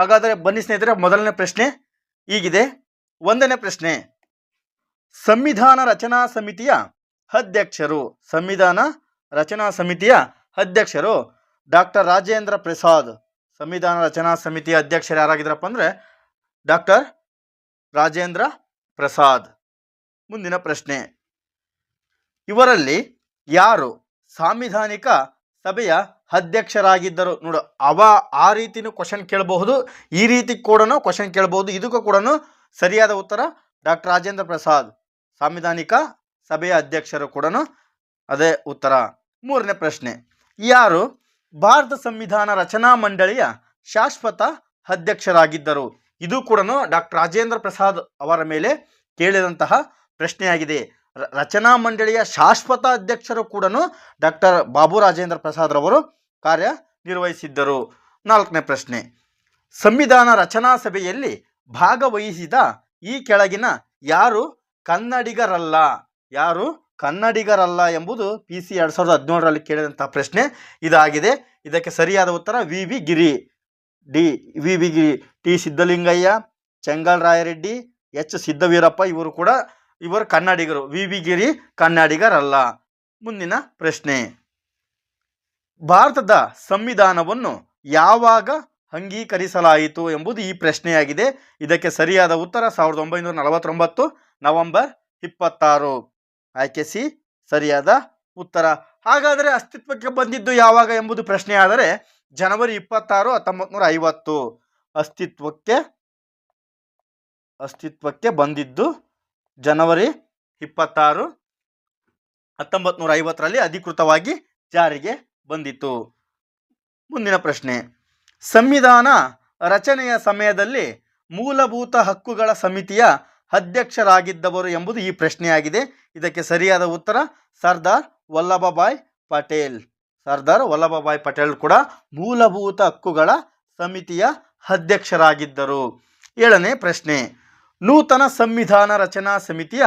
ಹಾಗಾದರೆ ಬನ್ನಿ ಸ್ನೇಹಿತರೆ, ಮೊದಲನೇ ಪ್ರಶ್ನೆ ಹೀಗಿದೆ. ಒಂದನೇ ಪ್ರಶ್ನೆ, ಸಂವಿಧಾನ ರಚನಾ ಸಮಿತಿಯ ಅಧ್ಯಕ್ಷರು, ಸಂವಿಧಾನ ರಚನಾ ಸಮಿತಿಯ ಅಧ್ಯಕ್ಷರು ಡಾಕ್ಟರ್ ರಾಜೇಂದ್ರ ಪ್ರಸಾದ್. ಸಂವಿಧಾನ ರಚನಾ ಸಮಿತಿಯ ಅಧ್ಯಕ್ಷರು ಯಾರಾಗಿದ್ರಪ್ಪ ಅಂದರೆ ಡಾಕ್ಟರ್ ರಾಜೇಂದ್ರ ಪ್ರಸಾದ್. ಮುಂದಿನ ಪ್ರಶ್ನೆ, ಇವರಲ್ಲಿ ಯಾರು ಸಾಂವಿಧಾನಿಕ ಸಭೆಯ ಅಧ್ಯಕ್ಷರಾಗಿದ್ದರು. ನೋಡು, ಅವ ಆ ರೀತಿನೂ ಕ್ವಶನ್ ಕೇಳಬಹುದು, ಈ ರೀತಿ ಕೂಡ ಕ್ವಶನ್ ಕೇಳಬಹುದು. ಇದಕ್ಕೂ ಕೂಡ ಸರಿಯಾದ ಉತ್ತರ ಡಾಕ್ಟರ್ ರಾಜೇಂದ್ರ ಪ್ರಸಾದ್, ಸಾಂವಿಧಾನಿಕ ಸಭೆಯ ಅಧ್ಯಕ್ಷರು ಕೂಡ ಅದೇ ಉತ್ತರ. ಮೂರನೇ ಪ್ರಶ್ನೆ, ಯಾರು ಭಾರತ ಸಂವಿಧಾನ ರಚನಾ ಮಂಡಳಿಯ ಶಾಶ್ವತ ಅಧ್ಯಕ್ಷರಾಗಿದ್ದರು? ಇದು ಕೂಡ ಡಾಕ್ಟರ್ ರಾಜೇಂದ್ರ ಪ್ರಸಾದ್ ಅವರ ಮೇಲೆ ಕೇಳಿದಂತಹ ಪ್ರಶ್ನೆಯಾಗಿದೆ. ರಚನಾ ಮಂಡಳಿಯ ಶಾಶ್ವತ ಅಧ್ಯಕ್ಷರು ಕೂಡ ಡಾಕ್ಟರ್ ಬಾಬು ರಾಜೇಂದ್ರ ಪ್ರಸಾದ್ ರವರು ಕಾರ್ಯನಿರ್ವಹಿಸಿದ್ದರು. ನಾಲ್ಕನೇ ಪ್ರಶ್ನೆ. ಸಂವಿಧಾನ ರಚನಾ ಸಭೆಯಲ್ಲಿ ಭಾಗವಹಿಸಿದ ಈ ಕೆಳಗಿನ ಯಾರು ಕನ್ನಡಿಗರಲ್ಲ? ಯಾರು ಕನ್ನಡಿಗರಲ್ಲ ಎಂಬುದು ಪಿ ಸಿ ಎರಡು ಸಾವಿರದ ಹದಿನೇಳರಲ್ಲಿ ಕೇಳಿದಂತಹ ಪ್ರಶ್ನೆ ಇದಾಗಿದೆ. ಇದಕ್ಕೆ ಸರಿಯಾದ ಉತ್ತರ V V Giri. D, V V Giri, T Siddalingaiah, Chengal Rayareddy, H Siddaveerappa ಇವರು ಕೂಡ ಇವರು ಕನ್ನಡಿಗರು. ವಿ. ವಿ. ಗಿರಿ ಕನ್ನಡಿಗರಲ್ಲ. ಮುಂದಿನ ಪ್ರಶ್ನೆ. ಭಾರತದ ಸಂವಿಧಾನವನ್ನು ಯಾವಾಗ ಅಂಗೀಕರಿಸಲಾಯಿತು ಎಂಬುದು ಈ ಪ್ರಶ್ನೆಯಾಗಿದೆ. ಇದಕ್ಕೆ ಸರಿಯಾದ ಉತ್ತರ ಸಾವಿರದ ಒಂಬೈನೂರ ನಲವತ್ತೊಂಬತ್ತು, ನವೆಂಬರ್ ಇಪ್ಪತ್ತಾರು. ಆಯ್ಕೆ ಸಿ, ಸರಿಯಾದ ಉತ್ತರ. ಹಾಗಾದರೆ ಅಸ್ತಿತ್ವಕ್ಕೆ ಬಂದಿದ್ದು ಯಾವಾಗ ಎಂಬುದು ಪ್ರಶ್ನೆ ಆದರೆ ಜನವರಿ ಇಪ್ಪತ್ತಾರು ಹತ್ತೊಂಬತ್ತು ನೂರ ಐವತ್ತು. ಅಸ್ತಿತ್ವಕ್ಕೆ ಅಸ್ತಿತ್ವಕ್ಕೆ ಬಂದಿದ್ದು ಜನವರಿ ಇಪ್ಪತ್ತಾರು ಹತ್ತೊಂಬತ್ತು ನೂರ ಐವತ್ತರಲ್ಲಿ ಅಧಿಕೃತವಾಗಿ ಜಾರಿಗೆ ಬಂದಿತು ಮುಂದಿನ ಪ್ರಶ್ನೆ. ಸಂವಿಧಾನ ರಚನೆಯ ಸಮಯದಲ್ಲಿ ಮೂಲಭೂತ ಹಕ್ಕುಗಳ ಸಮಿತಿಯ ಅಧ್ಯಕ್ಷರಾಗಿದ್ದವರು ಎಂಬುದು ಈ ಪ್ರಶ್ನೆಯಾಗಿದೆ. ಇದಕ್ಕೆ ಸರಿಯಾದ ಉತ್ತರ ಸರ್ದಾರ್ ವಲ್ಲಭಭಾಯ್ ಪಟೇಲ್. ಸರ್ದಾರ್ ವಲ್ಲಭಭಾಯ್ ಪಟೇಲ್ ಕೂಡ ಮೂಲಭೂತ ಹಕ್ಕುಗಳ ಸಮಿತಿಯ ಅಧ್ಯಕ್ಷರಾಗಿದ್ದರು. ಏಳನೇ ಪ್ರಶ್ನೆ. ನೂತನ ಸಂವಿಧಾನ ರಚನಾ ಸಮಿತಿಯ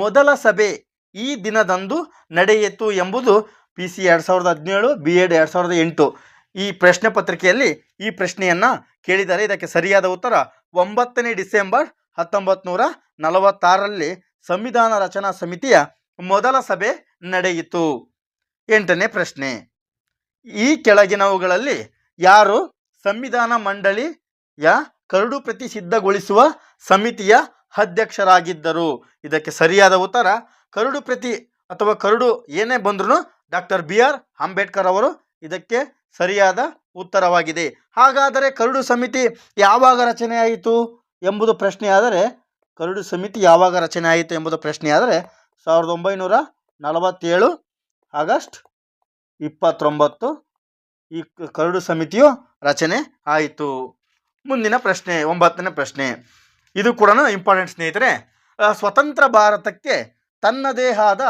ಮೊದಲ ಸಭೆ ಈ ದಿನದಂದು ನಡೆಯಿತು ಎಂಬುದು ಪಿ ಸಿ ಎರಡು ಸಾವಿರದ ಹದಿನೇಳು, ಬಿ ಎಡ್ ಎರಡು ಸಾವಿರದ ಎಂಟು. ಈ ಪ್ರಶ್ನೆ ಪತ್ರಿಕೆಯಲ್ಲಿ ಈ ಪ್ರಶ್ನೆಯನ್ನು ಕೇಳಿದ್ದಾರೆ ಇದಕ್ಕೆ ಸರಿಯಾದ ಉತ್ತರ ಒಂಬತ್ತನೇ ಡಿಸೆಂಬರ್ ಹತ್ತೊಂಬತ್ತು ನೂರ ನಲವತ್ತಾರರಲ್ಲಿ ಸಂವಿಧಾನ ರಚನಾ ಸಮಿತಿಯ ಮೊದಲ ಸಭೆ ನಡೆಯಿತು. ಎಂಟನೇ ಪ್ರಶ್ನೆ. ಈ ಕೆಳಗಿನವುಗಳಲ್ಲಿ ಯಾರು ಸಂವಿಧಾನ ಮಂಡಳಿಯ ಕರಡು ಪ್ರತಿ ಸಿದ್ಧಗೊಳಿಸುವ ಸಮಿತಿಯ ಅಧ್ಯಕ್ಷರಾಗಿದ್ದರು. ಇದಕ್ಕೆ ಸರಿಯಾದ ಉತ್ತರ, ಕರಡು ಪ್ರತಿ ಅಥವಾ ಕರಡು ಏನೇ ಬಂದ್ರೂ ಡಾಕ್ಟರ್ ಬಿ ಆರ್ ಅಂಬೇಡ್ಕರ್ ಅವರು ಇದಕ್ಕೆ ಸರಿಯಾದ ಉತ್ತರವಾಗಿದೆ. ಹಾಗಾದರೆ ಕರಡು ಸಮಿತಿ ಯಾವಾಗ ರಚನೆಯಾಯಿತು ಎಂಬುದು ಪ್ರಶ್ನೆಯಾದರೆ, ಕರಡು ಸಮಿತಿ ಯಾವಾಗ ರಚನೆ ಆಯಿತು ಎಂಬುದು ಪ್ರಶ್ನೆ ಆದರೆ ಸಾವಿರದ ಒಂಬೈನೂರ ನಲವತ್ತೇಳು ಆಗಸ್ಟ್ ಇಪ್ಪತ್ತೊಂಬತ್ತು ಈ ಕರಡು ಸಮಿತಿಯು ರಚನೆ ಆಯಿತು. ಮುಂದಿನ ಪ್ರಶ್ನೆ, ಒಂಬತ್ತನೇ ಪ್ರಶ್ನೆ. ಇದು ಕೂಡ ಇಂಪಾರ್ಟೆಂಟ್ ಸ್ನೇಹಿತರೆ ಸ್ವತಂತ್ರ ಭಾರತಕ್ಕೆ ತನ್ನದೇ ಆದ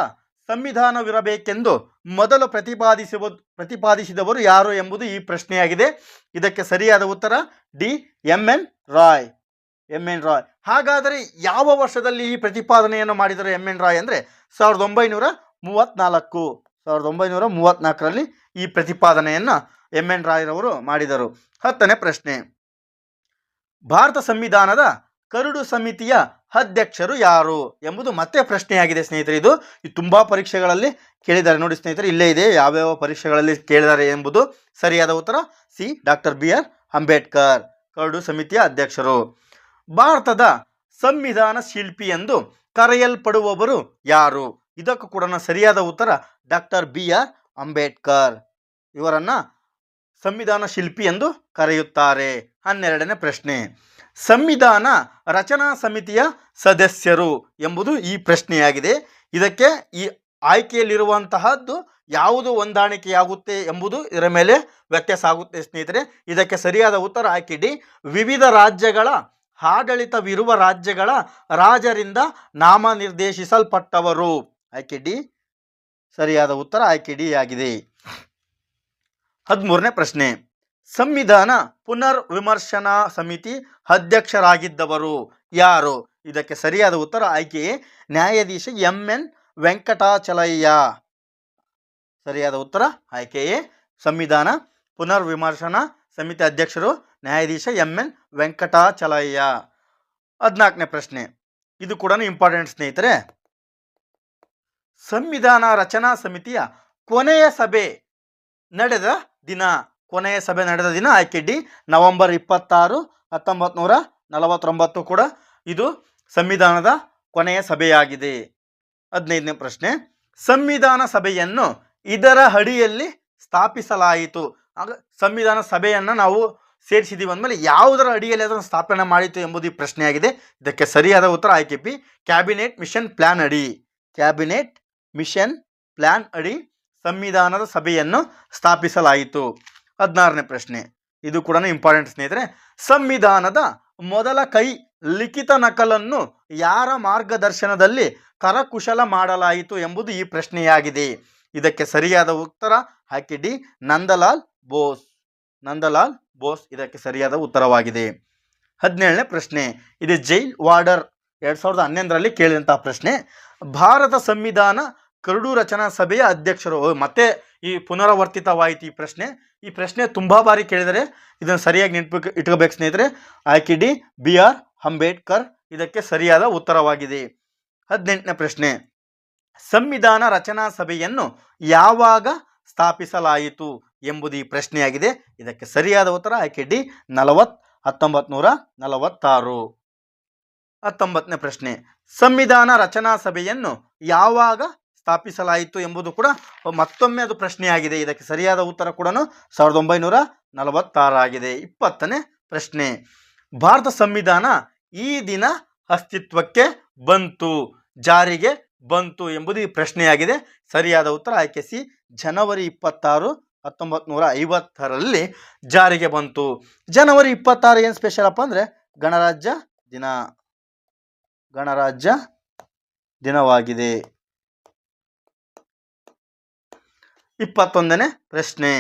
ಸಂವಿಧಾನವಿರಬೇಕೆಂದು ಮೊದಲು ಪ್ರತಿಪಾದಿಸುವ, ಪ್ರತಿಪಾದಿಸಿದವರು ಯಾರು ಎಂಬುದು ಈ ಪ್ರಶ್ನೆಯಾಗಿದೆ. ಇದಕ್ಕೆ ಸರಿಯಾದ ಉತ್ತರ D. M. N. Roy. M. N. Roy. ಹಾಗಾದರೆ ಯಾವ ವರ್ಷದಲ್ಲಿ ಈ ಪ್ರತಿಪಾದನೆಯನ್ನು ಮಾಡಿದರು ಎಂ. ಎನ್. ರಾಯ್ ಅಂದರೆ ಸಾವಿರದ ಒಂಬೈನೂರ ಮೂವತ್ತ್ನಾಲ್ಕು ಸಾವಿರದ ಒಂಬೈನೂರ ಮೂವತ್ತ್ನಾಲ್ಕರಲ್ಲಿ ಈ ಪ್ರತಿಪಾದನೆಯನ್ನು ಎಂ. ಎನ್. ರಾಯ್ರವರು ಮಾಡಿದರು. ಹತ್ತನೇ ಪ್ರಶ್ನೆ. ಭಾರತ ಸಂವಿಧಾನದ ಕರಡು ಸಮಿತಿಯ ಅಧ್ಯಕ್ಷರು ಯಾರು ಎಂಬುದು ಮತ್ತೆ ಪ್ರಶ್ನೆಯಾಗಿದೆ ಸ್ನೇಹಿತರೆ. ಇದು ತುಂಬ ಪರೀಕ್ಷೆಗಳಲ್ಲಿ ಕೇಳಿದ್ದಾರೆ. ನೋಡಿ ಸ್ನೇಹಿತರೆ, ಇಲ್ಲೇ ಇದೆ. ಯಾವ್ಯಾವ ಪರೀಕ್ಷೆಗಳಲ್ಲಿ ಕೇಳಿದ್ದಾರೆ ಎಂಬುದು ಸರಿಯಾದ ಉತ್ತರ C. Doctor B. R. Ambedkar, curd ಸಮಿತಿಯ ಅಧ್ಯಕ್ಷರು. ಭಾರತದ ಸಂವಿಧಾನ ಶಿಲ್ಪಿ ಎಂದು ಕರೆಯಲ್ಪಡುವವರು ಯಾರು? ಇದಕ್ಕೂ ಕೂಡ ಸರಿಯಾದ ಉತ್ತರ ಡಾಕ್ಟರ್ ಬಿ. ಆರ್. ಅಂಬೇಡ್ಕರ್. ಇವರನ್ನು ಸಂವಿಧಾನ ಶಿಲ್ಪಿ ಎಂದು ಕರೆಯುತ್ತಾರೆ. ಹನ್ನೆರಡನೇ ಪ್ರಶ್ನೆ. ಸಂವಿಧಾನ ರಚನಾ ಸಮಿತಿಯ ಸದಸ್ಯರು ಎಂಬುದು ಈ ಪ್ರಶ್ನೆಯಾಗಿದೆ. ಇದಕ್ಕೆ ಈ ಆಯ್ಕೆಯಲ್ಲಿರುವಂತಹದ್ದು ಯಾವುದು ಹೊಂದಾಣಿಕೆಯಾಗುತ್ತೆ ಎಂಬುದು ಇದರ ಮೇಲೆ ವ್ಯತ್ಯಾಸ ಆಗುತ್ತೆ ಸ್ನೇಹಿತರೆ. ಇದಕ್ಕೆ ಸರಿಯಾದ ಉತ್ತರ ಆಯ್ಕೆ ಡಿ ವಿವಿಧ ರಾಜ್ಯಗಳ ಆಡಳಿತವಿರುವ ರಾಜ್ಯಗಳ ರಾಜರಿಂದ ನಾಮನಿರ್ದೇಶಿಸಲ್ಪಟ್ಟವರು ಆಯ್ಕೆ ಡಿ ಸರಿಯಾದ ಉತ್ತರ ಆಯ್ಕೆ ಡಿ ಆಗಿದೆ. ಹದಿಮೂರನೇ ಪ್ರಶ್ನೆ. ಸಂವಿಧಾನ ಪುನರ್ ವಿಮರ್ಶನಾ ಸಮಿತಿ ಅಧ್ಯಕ್ಷರಾಗಿದ್ದವರು ಯಾರು? ಇದಕ್ಕೆ ಸರಿಯಾದ ಉತ್ತರ ಆಯ್ಕೆ ನ್ಯಾಯಾಧೀಶ ಎಂ ಎನ್ ವೆಂಕಟಾಚಲಯ್ಯ. ಸರಿಯಾದ ಉತ್ತರ ಆಯ್ಕೆಯೇ ಸಂವಿಧಾನ ಪುನರ್ ವಿಮರ್ಶನಾ ಸಮಿತಿ ಅಧ್ಯಕ್ಷರು ನ್ಯಾಯಾಧೀಶ ಎಂ ಎನ್ ವೆಂಕಟಾಚಲಯ್ಯ. ಹದಿನಾಲ್ಕನೇ ಪ್ರಶ್ನೆ. ಇದು ಕೂಡ ಇಂಪಾರ್ಟೆಂಟ್ ಸ್ನೇಹಿತರೆ. ಸಂವಿಧಾನ ರಚನಾ ಸಮಿತಿಯ ಕೊನೆಯ ಸಭೆ ನಡೆದ ದಿನ ಕೊನೆಯ ಸಭೆ ನಡೆದ ದಿನ ಆಯ್ಕೆ ಡಿ, ನವೆಂಬರ್ ಇಪ್ಪತ್ತಾರು ಹತ್ತೊಂಬತ್ತು ನೂರ ನಲವತ್ತೊಂಬತ್ತು ಕೂಡ ಇದು ಸಂವಿಧಾನದ ಕೊನೆಯ ಸಭೆಯಾಗಿದೆ. ಹದಿನೈದನೇ ಪ್ರಶ್ನೆ. ಸಂವಿಧಾನ ಸಭೆಯನ್ನು ಇದರ ಅಡಿಯಲ್ಲಿ ಸ್ಥಾಪಿಸಲಾಯಿತು. ಆಗ ಸಂವಿಧಾನ ಸಭೆಯನ್ನು ನಾವು ಸೇರಿಸಿದೀವಿ ಅಂದಮೇಲೆ ಯಾವುದರ ಅಡಿಯಲ್ಲಿ ಅದನ್ನು ಸ್ಥಾಪನೆ ಮಾಡಿತು ಎಂಬುದು ಈ ಪ್ರಶ್ನೆಯಾಗಿದೆ. ಇದಕ್ಕೆ ಸರಿಯಾದ ಉತ್ತರ ಆಯ್ಕೆ ಪಿ, ಕ್ಯಾಬಿನೆಟ್ ಮಿಷನ್ ಪ್ಲಾನ್ ಅಡಿ. ಕ್ಯಾಬಿನೆಟ್ ಮಿಷನ್ ಪ್ಲಾನ್ ಅಡಿ ಸಂವಿಧಾನದ ಸಭೆಯನ್ನು ಸ್ಥಾಪಿಸಲಾಯಿತು. ಹದಿನಾರನೇ ಪ್ರಶ್ನೆ. ಇದು ಕೂಡ ಇಂಪಾರ್ಟೆಂಟ್ ಸ್ನೇಹಿತರೆ. ಸಂವಿಧಾನದ ಮೊದಲ ಕೈ ಲಿಖಿತ ನಕಲನ್ನು ಯಾರ ಮಾರ್ಗದರ್ಶನದಲ್ಲಿ ಕರಕುಶಲ ಮಾಡಲಾಯಿತು ಎಂಬುದು ಈ ಪ್ರಶ್ನೆಯಾಗಿದೆ. ಇದಕ್ಕೆ ಸರಿಯಾದ ಉತ್ತರ ಹಾಕಿ ಡಿ ನಂದಲಾಲ್ ಬೋಸ್. ನಂದಲಾಲ್ ಬೋಸ್ ಇದಕ್ಕೆ ಸರಿಯಾದ ಉತ್ತರವಾಗಿದೆ. ಹದಿನೇಳನೇ ಪ್ರಶ್ನೆ. ಇದು ಜೈಲ್ ವಾರ್ಡರ್. ಎರಡ್ ಸಾವಿರದ ಹನ್ನೊಂದರಲ್ಲಿ ಕೇಳಿದಂತಹ ಪ್ರಶ್ನೆ. ಭಾರತ ಸಂವಿಧಾನ ಕರಡು ರಚನಾ ಸಭೆಯ ಅಧ್ಯಕ್ಷರು. ಮತ್ತೆ ಈ ಪುನರಾವರ್ತಿತವಾಯಿತು ಈ ಪ್ರಶ್ನೆ. ಈ ಪ್ರಶ್ನೆ ತುಂಬ ಬಾರಿ ಕೇಳಿದರೆ ಇದನ್ನು ಸರಿಯಾಗಿ ನೆನಪು ಇಟ್ಕೋಬೇಕು ಸ್ನೇಹಿತರೆ. ಆಯ್ಕೆ ಡಿ ಬಿ ಆರ್ ಅಂಬೇಡ್ಕರ್ ಇದಕ್ಕೆ ಸರಿಯಾದ ಉತ್ತರವಾಗಿದೆ. ಹದಿನೆಂಟನೇ ಪ್ರಶ್ನೆ. ಸಂವಿಧಾನ ರಚನಾ ಸಭೆಯನ್ನು ಯಾವಾಗ ಸ್ಥಾಪಿಸಲಾಯಿತು ಎಂಬುದು ಈ ಪ್ರಶ್ನೆಯಾಗಿದೆ. ಇದಕ್ಕೆ ಸರಿಯಾದ ಉತ್ತರ ಆಯ್ಕೆ ಡಿ ನಲವತ್ ಹತ್ತೊಂಬತ್ತು ನೂರ ನಲವತ್ತಾರು. ಹತ್ತೊಂಬತ್ತನೇ ಪ್ರಶ್ನೆ. ಸಂವಿಧಾನ ರಚನಾ ಸಭೆಯನ್ನು ಯಾವಾಗ ಸ್ಥಾಪಿಸಲಾಯಿತು ಎಂಬುದು ಕೂಡ ಮತ್ತೊಮ್ಮೆ ಅದು ಪ್ರಶ್ನೆಯಾಗಿದೆ. ಇದಕ್ಕೆ ಸರಿಯಾದ ಉತ್ತರ ಕೂಡ ಸಾವಿರದ ಒಂಬೈನೂರ ನಲವತ್ತಾರಾಗಿದೆ ಇಪ್ಪತ್ತನೇ ಪ್ರಶ್ನೆ. ಭಾರತ ಸಂವಿಧಾನ ಈ ದಿನ ಅಸ್ತಿತ್ವಕ್ಕೆ ಬಂತು, ಜಾರಿಗೆ ಬಂತು ಎಂಬುದು ಈ ಪ್ರಶ್ನೆಯಾಗಿದೆ. ಸರಿಯಾದ ಉತ್ತರ ಆಯ್ಕೆ ಸಿ. ಜನವರಿ ಇಪ್ಪತ್ತಾರು ಹತ್ತೊಂಬತ್ತು ನೂರ ಐವತ್ತರಲ್ಲಿ ಜಾರಿಗೆ ಬಂತು. ಜನವರಿ ಇಪ್ಪತ್ತಾರು ಏನು ಸ್ಪೆಷಲ್ ಅಪ್ಪ ಅಂದರೆ ಗಣರಾಜ್ಯ ದಿನ. ಗಣರಾಜ್ಯ ದಿನವಾಗಿದೆ. ಇಪ್ಪತ್ತೊಂದನೇ ಪ್ರಶ್ನೆ.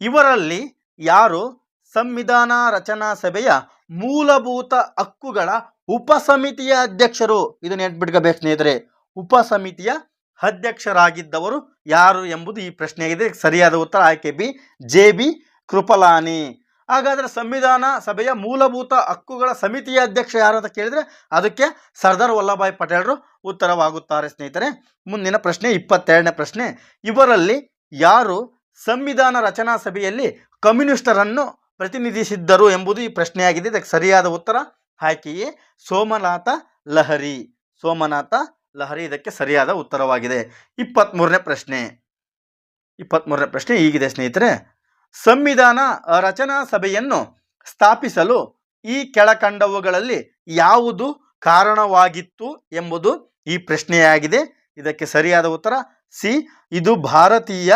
ಇವರಲ್ಲಿ ಯಾರು ಸಂವಿಧಾನ ರಚನಾ ಸಭೆಯ ಮೂಲಭೂತ ಹಕ್ಕುಗಳ ಉಪಸಮಿತಿಯ ಅಧ್ಯಕ್ಷರು? ಇದನ್ನು ನೆನ್ಪಿಟ್ಕೋಬೇಕು ಸ್ನೇಹಿತರೆ. ಉಪಸಮಿತಿಯ ಅಧ್ಯಕ್ಷರಾಗಿದ್ದವರು ಯಾರು ಎಂಬುದು ಈ ಪ್ರಶ್ನೆಯಾಗಿದೆ. ಸರಿಯಾದ ಉತ್ತರ ಆಯ್ಕೆ ಬಿ, ಜೆ ಬಿ ಕೃಪಲಾನಿ. ಹಾಗಾದ್ರೆ ಸಂವಿಧಾನ ಸಭೆಯ ಮೂಲಭೂತ ಹಕ್ಕುಗಳ ಸಮಿತಿಯ ಅಧ್ಯಕ್ಷ ಯಾರು ಅಂತ ಕೇಳಿದರೆ ಅದಕ್ಕೆ ಸರ್ದಾರ್ ವಲ್ಲಭಾಯ್ ಪಟೇಲರು ಉತ್ತರವಾಗುತ್ತಾರೆ ಸ್ನೇಹಿತರೆ. ಮುಂದಿನ ಪ್ರಶ್ನೆ, ಇಪ್ಪತ್ತೆರಡನೇ ಪ್ರಶ್ನೆ. ಇವರಲ್ಲಿ ಯಾರು ಸಂವಿಧಾನ ರಚನಾ ಸಭೆಯಲ್ಲಿ ಕಮ್ಯುನಿಸ್ಟರನ್ನು ಪ್ರತಿನಿಧಿಸಿದ್ದರು ಎಂಬುದು ಈ ಪ್ರಶ್ನೆಯಾಗಿದೆ. ಇದಕ್ಕೆ ಸರಿಯಾದ ಉತ್ತರ ಆಯ್ಕೆಯೇ ಸೋಮನಾಥ ಲಹರಿ. ಸೋಮನಾಥ ಲಹರಿ ಇದಕ್ಕೆ ಸರಿಯಾದ ಉತ್ತರವಾಗಿದೆ. ಇಪ್ಪತ್ತ್ಮೂರನೇ ಪ್ರಶ್ನೆ. ಇಪ್ಪತ್ತ್ಮೂರನೇ ಪ್ರಶ್ನೆ ಹೀಗಿದೆ ಸ್ನೇಹಿತರೆ. ಸಂವಿಧಾನ ರಚನಾ ಸಭೆಯನ್ನು ಸ್ಥಾಪಿಸಲು ಈ ಕೆಳಕಂಡವುಗಳಲ್ಲಿ ಯಾವುದು ಕಾರಣವಾಗಿತ್ತು ಎಂಬುದು ಈ ಪ್ರಶ್ನೆಯಾಗಿದೆ. ಇದಕ್ಕೆ ಸರಿಯಾದ ಉತ್ತರ ಸಿ, ಇದು ಭಾರತೀಯ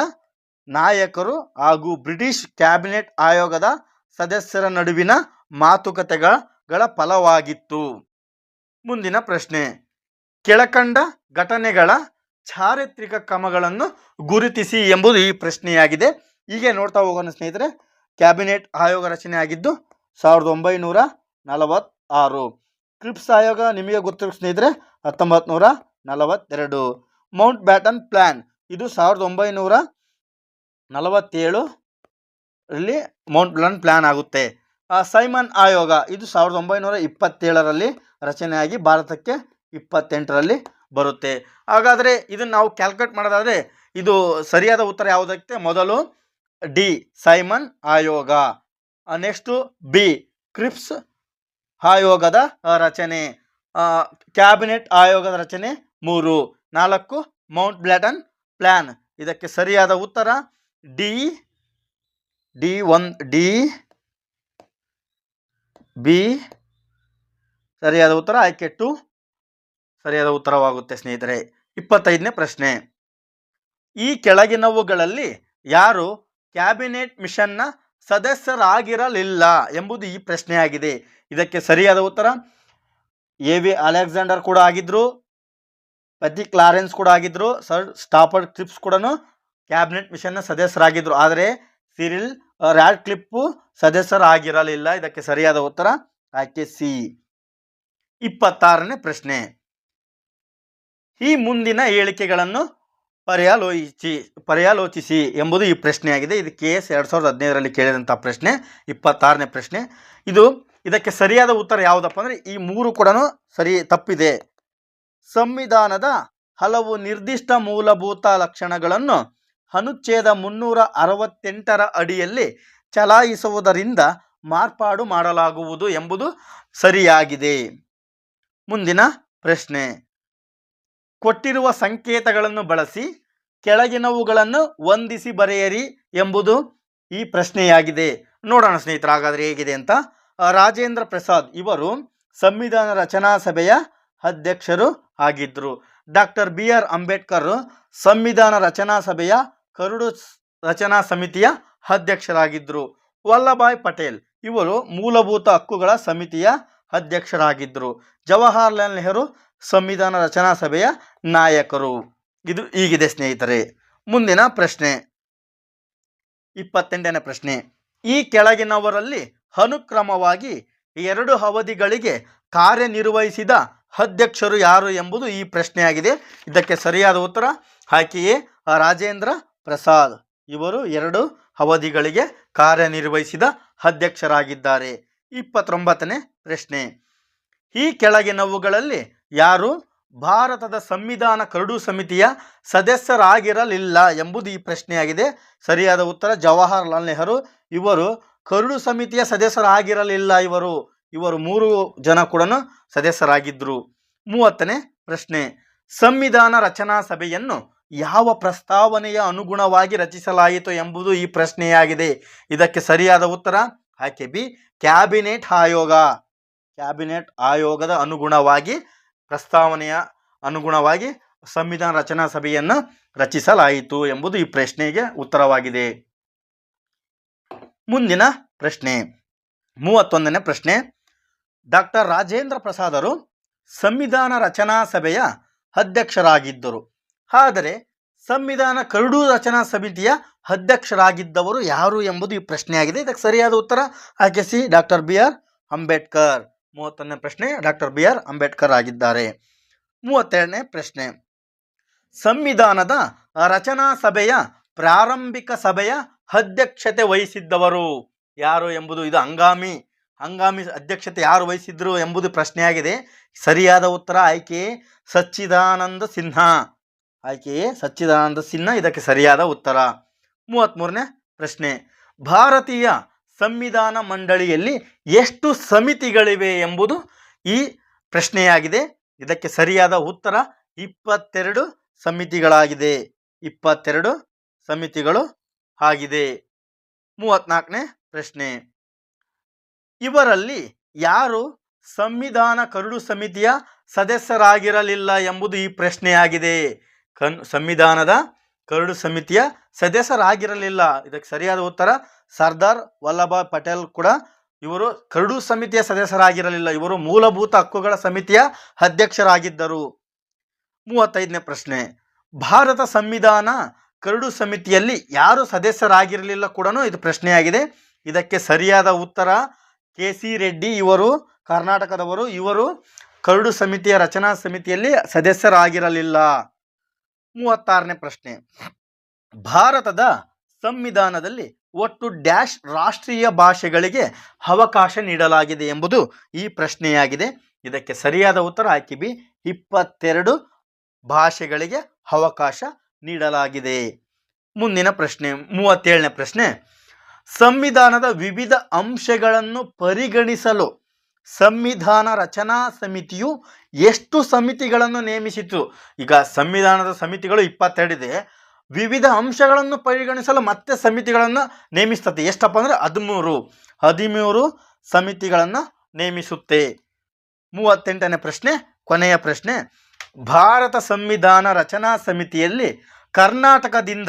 ನಾಯಕರು ಹಾಗೂ ಬ್ರಿಟಿಷ್ ಕ್ಯಾಬಿನೆಟ್ ಆಯೋಗದ ಸದಸ್ಯರ ನಡುವಿನ ಮಾತುಕತೆಗಳ ಫಲವಾಗಿತ್ತು. ಮುಂದಿನ ಪ್ರಶ್ನೆ, ಕೆಳಕಂಡ ಘಟನೆಗಳ ಚಾರಿತ್ರಿಕ ಕ್ರಮಗಳನ್ನು ಗುರುತಿಸಿ ಎಂಬುದು ಈ ಪ್ರಶ್ನೆಯಾಗಿದೆ. ಹೀಗೆ ನೋಡ್ತಾ ಹೋಗೋಣ ಸ್ನೇಹಿತರೆ, ಕ್ಯಾಬಿನೆಟ್ ಆಯೋಗ ರಚನೆ ಆಗಿದ್ದು ಸಾವಿರದ ಒಂಬೈನೂರ ನಲವತ್ತಾರು. ಕ್ರಿಪ್ಸ್ ಆಯೋಗ ನಿಮಗೆ ಗೊತ್ತಿರೋ ಸ್ನೇಹಿತರೆ ಹತ್ತೊಂಬತ್ತು ನೂರ ನಲವತ್ತೆರಡು. ಮೌಂಟ್ ಬ್ಯಾಟನ್ ಪ್ಲ್ಯಾನ್ ಇದು ಸಾವಿರದ ಒಂಬೈನೂರ ನಲವತ್ತೇಳು ರಲ್ಲಿ ಮೌಂಟ್ ಬ್ಯಾಟನ್ ಪ್ಲ್ಯಾನ್ ಆಗುತ್ತೆ. ಸೈಮನ್ ಆಯೋಗ, ಇದು ಸಾವಿರದ ಒಂಬೈನೂರ ಇಪ್ಪತ್ತೇಳರಲ್ಲಿ ರಚನೆಯಾಗಿ ಭಾರತಕ್ಕೆ ಇಪ್ಪತ್ತೆಂಟರಲ್ಲಿ ಬರುತ್ತೆ. ಹಾಗಾದರೆ ಇದನ್ನು ನಾವು ಕ್ಯಾಲ್ಕುಲೇಟ್ ಮಾಡೋದಾದರೆ, ಇದು ಸರಿಯಾದ ಉತ್ತರ ಯಾವುದಕ್ಕೆ? ಮೊದಲು ಡಿ. ಸೈಮನ್ ಆಯೋಗ. Next B. ಕ್ರಿಪ್ಸ್ ಆಯೋಗದ ರಚನೆ. ಕ್ಯಾಬಿನೆಟ್ ಆಯೋಗದ ರಚನೆ ಮೂರು. ನಾಲ್ಕು, ಮೌಂಟ್ ಬ್ಲಾಟನ್ ಪ್ಲ್ಯಾನ್ ಇದಕ್ಕೆ ಸರಿಯಾದ ಉತ್ತರ D. D one, D. B. ಸರಿಯಾದ ಉತ್ತರ ಆಯ್ಕೆ ಟು. ಸರಿಯಾದ ಉತ್ತರವಾಗುತ್ತೆ ಸ್ನೇಹಿತರೆ. ಇಪ್ಪತ್ತೈದನೇ ಪ್ರಶ್ನೆ. ಈ ಕೆಳಗಿನವುಗಳಲ್ಲಿ ಯಾರು ಕ್ಯಾಬಿನೆಟ್ ಮಿಷನ್ನ ಸದಸ್ಯರಾಗಿರಲಿಲ್ಲ ಎಂಬುದು ಈ ಪ್ರಶ್ನೆಯಾಗಿದೆ. ಇದಕ್ಕೆ ಸರಿಯಾದ ಉತ್ತರ? ಎ ವಿ ಅಲೆಕ್ಸಾಂಡರ್ ಕೂಡ ಆಗಿದ್ರು. ಪತಿ ಕ್ಲಾರೆನ್ಸ್ ಕೂಡ ಆಗಿದ್ರು. ಸರ್ ಸ್ಟಾಫರ್ಡ್ ಕ್ಲಿಪ್ಸ್ ಕೂಡ ಕ್ಯಾಬಿನೆಟ್ ಮಿಷನ್ನ ಸದಸ್ಯರಾಗಿದ್ರು. ಆದರೆ ಸಿರಿಲ್ ರ್ಯಾಡ್ ಕ್ಲಿಪ್ಪು ಸದಸ್ಯರಾಗಿರಲಿಲ್ಲ. ಇದಕ್ಕೆ ಸರಿಯಾದ ಉತ್ತರ? ಆಯ್ಕೆ ಸಿ. ಇಪ್ಪತ್ತಾರನೇ ಪ್ರಶ್ನೆ. ಈ ಮುಂದಿನ ಹೇಳಿಕೆಗಳನ್ನು ಪರ್ಯಾಲೋಚಿಸಿ ಪರ್ಯಾಲೋಚಿಸಿ ಎಂಬುದು ಈ ಪ್ರಶ್ನೆಯಾಗಿದೆ. ಇದು ಕೆ ಎಸ್ ಎರಡು ಸಾವಿರದ ಹದಿನೈದರಲ್ಲಿ ಕೇಳಿದಂಥ ಪ್ರಶ್ನೆ, ಇಪ್ಪತ್ತಾರನೇ ಪ್ರಶ್ನೆ. ಇದು ಇದಕ್ಕೆ ಸರಿಯಾದ ಉತ್ತರ ಯಾವುದಪ್ಪ ಅಂದರೆ, ಈ ಮೂರು ಕೂಡ ಸರಿ ತಪ್ಪಿದೆ. ಸಂವಿಧಾನದ ಹಲವು ನಿರ್ದಿಷ್ಟ ಮೂಲಭೂತ ಲಕ್ಷಣಗಳನ್ನು ಅನುಚ್ಛೇದ ಮುನ್ನೂರ ಅರವತ್ತೆಂಟರ ಅಡಿಯಲ್ಲಿ ಚಲಾಯಿಸುವುದರಿಂದ ಮಾರ್ಪಾಡು ಮಾಡಲಾಗುವುದು ಎಂಬುದು ಸರಿಯಾಗಿದೆ. ಮುಂದಿನ ಪ್ರಶ್ನೆ. ಕೊಟ್ಟಿರುವ ಸಂಕೇತಗಳನ್ನು ಬಳಸಿ ಕೆಳಗಿನವುಗಳನ್ನು ಹೊಂದಿಸಿ ಬರೆಯಿರಿ ಎಂಬುದು ಈ ಪ್ರಶ್ನೆಯಾಗಿದೆ. ನೋಡೋಣ ಸ್ನೇಹಿತರೆ, ಹಾಗಾದರೆ ಹೇಗಿದೆ ಅಂತ. ರಾಜೇಂದ್ರ ಪ್ರಸಾದ್ ಇವರು ಸಂವಿಧಾನ ರಚನಾ ಸಭೆಯ ಅಧ್ಯಕ್ಷರು ಆಗಿದ್ದರು ಡಾಕ್ಟರ್ ಬಿ ಆರ್ ಅಂಬೇಡ್ಕರ್ ಸಂವಿಧಾನ ರಚನಾ ಸಭೆಯ ಕರುಡು ರಚನಾ ಸಮಿತಿಯ ಅಧ್ಯಕ್ಷರಾಗಿದ್ದರು ವಲ್ಲಭಾಯ್ ಪಟೇಲ್ ಇವರು ಮೂಲಭೂತ ಹಕ್ಕುಗಳ ಸಮಿತಿಯ ಅಧ್ಯಕ್ಷರಾಗಿದ್ದರು ಜವಾಹರ್ಲಾಲ್ ನೆಹರು ಸಂವಿಧಾನ ರಚನಾ ಸಭೆಯ ನಾಯಕರು. ಇದು ಈಗಿದೆ ಸ್ನೇಹಿತರೆ. ಮುಂದಿನ ಪ್ರಶ್ನೆ. ಇಪ್ಪತ್ತೆಂಟನೇ ಪ್ರಶ್ನೆ. ಈ ಕೆಳಗಿನವರಲ್ಲಿ ಅನುಕ್ರಮವಾಗಿ ಎರಡು ಅವಧಿಗಳಿಗೆ ಕಾರ್ಯನಿರ್ವಹಿಸಿದ ಅಧ್ಯಕ್ಷರು ಯಾರು ಎಂಬುದು ಈ ಪ್ರಶ್ನೆಯಾಗಿದೆ. ಇದಕ್ಕೆ ಸರಿಯಾದ ಉತ್ತರ ಆಕೆಯೇ ರಾಜೇಂದ್ರ ಪ್ರಸಾದ್. ಇವರು ಎರಡು ಅವಧಿಗಳಿಗೆ ಕಾರ್ಯನಿರ್ವಹಿಸಿದ ಅಧ್ಯಕ್ಷರಾಗಿದ್ದಾರೆ. ಇಪ್ಪತ್ತೊಂಬತ್ತನೇ ಪ್ರಶ್ನೆ. ಈ ಕೆಳಗಿನವುಗಳಲ್ಲಿ ಯಾರು? ಭಾರತದ ಸಂವಿಧಾನ ಕರಡು ಸಮಿತಿಯ ಸದಸ್ಯರಾಗಿರಲಿಲ್ಲ ಎಂಬುದು ಈ ಪ್ರಶ್ನೆಯಾಗಿದೆ. ಸರಿಯಾದ ಉತ್ತರ ಜವಾಹರ್ಲಾಲ್ ನೆಹರು. ಇವರು ಕರಡು ಸಮಿತಿಯ ಸದಸ್ಯರಾಗಿರಲಿಲ್ಲ ಇವರು. ಇವರು ಮೂರು ಜನ ಕೂಡ ಸದಸ್ಯರಾಗಿದ್ದರು ಮೂವತ್ತನೇ ಪ್ರಶ್ನೆ. ಸಂವಿಧಾನ ರಚನಾ ಸಭೆಯನ್ನು ಯಾವ ಪ್ರಸ್ತಾವನೆಯ ಅನುಗುಣವಾಗಿ ರಚಿಸಲಾಯಿತು ಎಂಬುದು ಈ ಪ್ರಶ್ನೆಯಾಗಿದೆ. ಇದಕ್ಕೆ ಸರಿಯಾದ ಉತ್ತರ ಆಕೆ ಬಿ. ಕ್ಯಾಬಿನೆಟ್ ಆಯೋಗ. ಕ್ಯಾಬಿನೆಟ್ ಆಯೋಗದ ಅನುಗುಣವಾಗಿ ಪ್ರಸ್ತಾವನೆಯ ಅನುಗುಣವಾಗಿ ಸಂವಿಧಾನ ರಚನಾ ಸಭೆಯನ್ನು ರಚಿಸಲಾಯಿತು ಎಂಬುದು ಈ ಪ್ರಶ್ನೆಗೆ ಉತ್ತರವಾಗಿದೆ. ಮುಂದಿನ ಪ್ರಶ್ನೆ. ಮೂವತ್ತೊಂದನೇ ಪ್ರಶ್ನೆ. ಡಾಕ್ಟರ್ ರಾಜೇಂದ್ರ ಪ್ರಸಾದರು ಸಂವಿಧಾನ ರಚನಾ ಸಭೆಯ ಅಧ್ಯಕ್ಷರಾಗಿದ್ದರು. ಆದರೆ ಸಂವಿಧಾನ ಕರಡು ರಚನಾ ಸಮಿತಿಯ ಅಧ್ಯಕ್ಷರಾಗಿದ್ದವರು ಯಾರು ಎಂಬುದು ಈ ಪ್ರಶ್ನೆಯಾಗಿದೆ. ಇದಕ್ಕೆ ಸರಿಯಾದ ಉತ್ತರ ಆಕೆ C doctor B R Ambedkar. ಮೂವತ್ತೊಂದನೇ ಪ್ರಶ್ನೆ, ಡಾಕ್ಟರ್ ಬಿ ಆರ್ ಅಂಬೇಡ್ಕರ್ ಆಗಿದ್ದಾರೆ. ಮೂವತ್ತೆರಡನೇ ಪ್ರಶ್ನೆ. ಸಂವಿಧಾನದ ರಚನಾ ಸಭೆಯ ಪ್ರಾರಂಭಿಕ ಸಭೆಯ ಅಧ್ಯಕ್ಷತೆ ವಹಿಸಿದ್ದವರು ಯಾರು ಎಂಬುದು ಇದು ಹಂಗಾಮಿ. ಹಂಗಾಮಿ ಅಧ್ಯಕ್ಷತೆ ಯಾರು ವಹಿಸಿದ್ರು ಎಂಬುದು ಪ್ರಶ್ನೆಯಾಗಿದೆ. ಸರಿಯಾದ ಉತ್ತರ ಆಯ್ಕೆ ಸಚ್ಚಿದಾನಂದ ಸಿನ್ಹಾ. ಆಯ್ಕೆಯೇ ಸಚ್ಚಿದಾನಂದ ಸಿನ್ಹಾ ಇದಕ್ಕೆ ಸರಿಯಾದ ಉತ್ತರ. ಮೂವತ್ತ್ಮೂರನೇ ಪ್ರಶ್ನೆ. ಭಾರತೀಯ ಸಂವಿಧಾನ ಮಂಡಳಿಯಲ್ಲಿ ಎಷ್ಟು ಸಮಿತಿಗಳಿವೆ ಎಂಬುದು ಈ ಪ್ರಶ್ನೆಯಾಗಿದೆ. ಇದಕ್ಕೆ ಸರಿಯಾದ ಉತ್ತರ ಇಪ್ಪತ್ತೆರಡು ಸಮಿತಿಗಳಾಗಿದೆ. ಇಪ್ಪತ್ತೆರಡು ಸಮಿತಿಗಳು ಆಗಿದೆ. ಮೂವತ್ನಾಲ್ಕನೇ ಪ್ರಶ್ನೆ. ಇವರಲ್ಲಿ ಯಾರು ಸಂವಿಧಾನ ಕರಡು ಸಮಿತಿಯ ಸದಸ್ಯರಾಗಿರಲಿಲ್ಲ ಎಂಬುದು ಈ ಪ್ರಶ್ನೆಯಾಗಿದೆ. ಕನ್, ಸಂವಿಧಾನದ ಕರಡು ಸಮಿತಿಯ ಸದಸ್ಯರಾಗಿರಲಿಲ್ಲ. ಇದಕ್ಕೆ ಸರಿಯಾದ ಉತ್ತರ ಸರ್ದಾರ್ ವಲ್ಲಭಾಯ್ ಪಟೇಲ್ ಕೂಡ ಇವರು ಕರಡು ಸಮಿತಿಯ ಸದಸ್ಯರಾಗಿರಲಿಲ್ಲ. ಇವರು ಮೂಲಭೂತ ಹಕ್ಕುಗಳ ಸಮಿತಿಯ ಅಧ್ಯಕ್ಷರಾಗಿದ್ದರು. ಮೂವತ್ತೈದನೇ ಪ್ರಶ್ನೆ. ಭಾರತ ಸಂವಿಧಾನ ಕರಡು ಸಮಿತಿಯಲ್ಲಿ ಯಾರು ಸದಸ್ಯರಾಗಿರಲಿಲ್ಲ ಕೂಡ ಇದು ಪ್ರಶ್ನೆಯಾಗಿದೆ. ಇದಕ್ಕೆ ಸರಿಯಾದ ಉತ್ತರ ಕೆ ರೆಡ್ಡಿ ಇವರು, ಕರ್ನಾಟಕದವರು. ಇವರು ಕರಡು ಸಮಿತಿಯ ರಚನಾ ಸಮಿತಿಯಲ್ಲಿ ಸದಸ್ಯರಾಗಿರಲಿಲ್ಲ. ಮೂವತ್ತಾರನೇ ಪ್ರಶ್ನೆ. ಭಾರತದ ಸಂವಿಧಾನದಲ್ಲಿ ಒಟ್ಟು ಡ್ಯಾಶ್ ರಾಷ್ಟ್ರೀಯ ಭಾಷೆಗಳಿಗೆ ಅವಕಾಶ ನೀಡಲಾಗಿದೆ ಎಂಬುದು ಈ ಪ್ರಶ್ನೆಯಾಗಿದೆ. ಇದಕ್ಕೆ ಸರಿಯಾದ ಉತ್ತರ ಆಯ್ಕೆ ಬಿ ಇಪ್ಪತ್ತೆರಡು ಭಾಷೆಗಳಿಗೆ ಅವಕಾಶ ನೀಡಲಾಗಿದೆ. ಮುಂದಿನ ಪ್ರಶ್ನೆ, ಮೂವತ್ತೇಳನೇ ಪ್ರಶ್ನೆ. ಸಂವಿಧಾನದ ವಿವಿಧ ಅಂಶಗಳನ್ನು ಪರಿಗಣಿಸಲು ಸಂವಿಧಾನ ರಚನಾ ಸಮಿತಿಯು ಎಷ್ಟು ಸಮಿತಿಗಳನ್ನು ನೇಮಿಸಿತು ಈಗ ಸಂವಿಧಾನದ ಸಮಿತಿಗಳು ಇಪ್ಪತ್ತೆರಡಿದೆ. ವಿವಿಧ ಅಂಶಗಳನ್ನು ಪರಿಗಣಿಸಲು ಮತ್ತೆ ಸಮಿತಿಗಳನ್ನು ನೇಮಿಸ್ತದೆ ಎಷ್ಟಪ್ಪ ಅಂದರೆ ಹದಿಮೂರು. ಹದಿಮೂರು ಸಮಿತಿಗಳನ್ನು ನೇಮಿಸುತ್ತೆ. ಮೂವತ್ತೆಂಟನೇ ಪ್ರಶ್ನೆ, ಕೊನೆಯ ಪ್ರಶ್ನೆ. ಭಾರತ ಸಂವಿಧಾನ ರಚನಾ ಸಮಿತಿಯಲ್ಲಿ ಕರ್ನಾಟಕದಿಂದ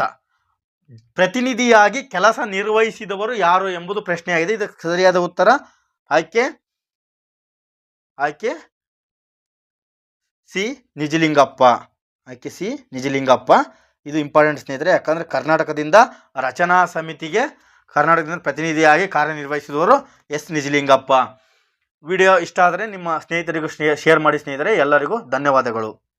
ಪ್ರತಿನಿಧಿಯಾಗಿ ಕೆಲಸ ನಿರ್ವಹಿಸಿದವರು ಯಾರು ಎಂಬುದು ಪ್ರಶ್ನೆಯಾಗಿದೆ. ಇದಕ್ಕೆ ಸರಿಯಾದ ಉತ್ತರ? ಆಯ್ಕೆ? ಆಯ್ಕೆ? ಸಿ. ನಿಜಲಿಂಗಪ್ಪ. ಆಯ್ಕೆ ಸಿ. ನಿಜಲಿಂಗಪ್ಪ. ಇದು ಇಂಪಾರ್ಟೆಂಟ್ ಸ್ನೇಹಿತರೆ. ಯಾಕಂದರೆ ಕರ್ನಾಟಕದಿಂದ ರಚನಾ ಸಮಿತಿಗೆ ಕರ್ನಾಟಕದಿಂದ ಪ್ರತಿನಿಧಿಯಾಗಿ ಕಾರ್ಯನಿರ್ವಹಿಸಿದವರು ಎಸ್. ನಿಜಲಿಂಗಪ್ಪ. ವಿಡಿಯೋ ಇಷ್ಟ ಆದರೆ ನಿಮ್ಮ ಸ್ನೇಹಿತರಿಗೂ ಶೇರ್ ಮಾಡಿ ಸ್ನೇಹಿತರೆ. ಎಲ್ಲರಿಗೂ ಧನ್ಯವಾದಗಳು.